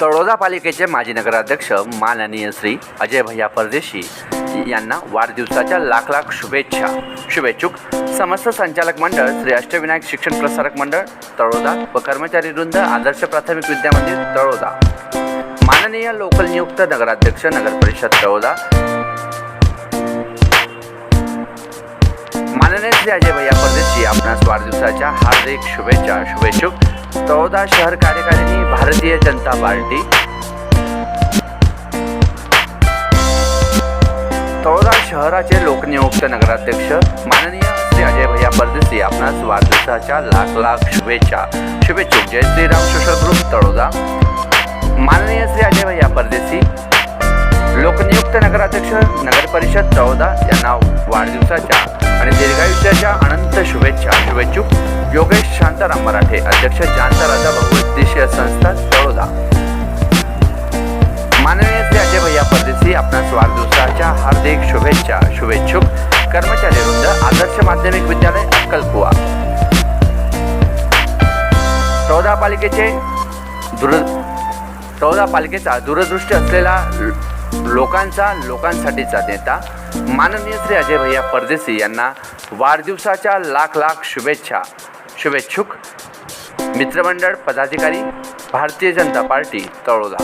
तळोदा पालिकेचे माजी नगराध्यक्ष माननीय श्री अजय भैया परदेशी यांना वाढदिवसाच्या लाख लाख शुभेच्छा. शुभेच्छुक समस्त संचालक मंडळ श्री अष्टविनायक शिक्षण प्रसारक मंडळ तळोदा व कर्मचारी वृंद आदर्श प्राथमिक विद्या मंदिर तळोदा माननीय लोकल नियुक्त नगराध्यक्ष नगर परिषद तळोदा माननीय श्री अजय भैया परदेशी आपणास वाढदिवसाच्या हार्दिक शुभेच्छा. शुभेच्छुक चौदा शहर कार्यकारिणी भारतीय जनता पार्टी. चौदा शहराचे लोकनियुक्त नगराध्यक्ष माननीय श्री अजय भैया परदेशी आपणास वाढदिवसाच्या लाख लाख शुभेच्छा. शुभेच्छुक. जय श्रीराम सोशल तळोदा. माननीय श्री अजय भैया परदेशी लोकनियुक्त नगराध्यक्ष नगर परिषद तळोदा यांना वाढदिवसाच्या आणि दीर्घायुष्याच्या अनंत शुभेच्छा. शुभेच्छुक. योगेश शांताराम मराठे अध्यक्ष जानता राजा बहुउद्देशीय संस्था तळोदा. माननीय श्री अजय भैया परदेशी आपणास वाढदिवसाच्या हार्दिक शुभेच्छा शुभेच्छुक. कर्मचारी वृंद आदर्श माध्यमिक विद्यालय अक्कलकुवा. तळोदा पालिकेचे दूर तळोदा पालिकेचा दूरदृष्टी असलेला लोकांचा लोकांसाठीचा नेता माननीय श्री अजय भैया परदेशी यांना वाढदिवसाच्या लाख लाख शुभेच्छा. शुभेच्छुक. मित्रमंडळ पदाधिकारी भारतीय जनता पार्टी तळोदा.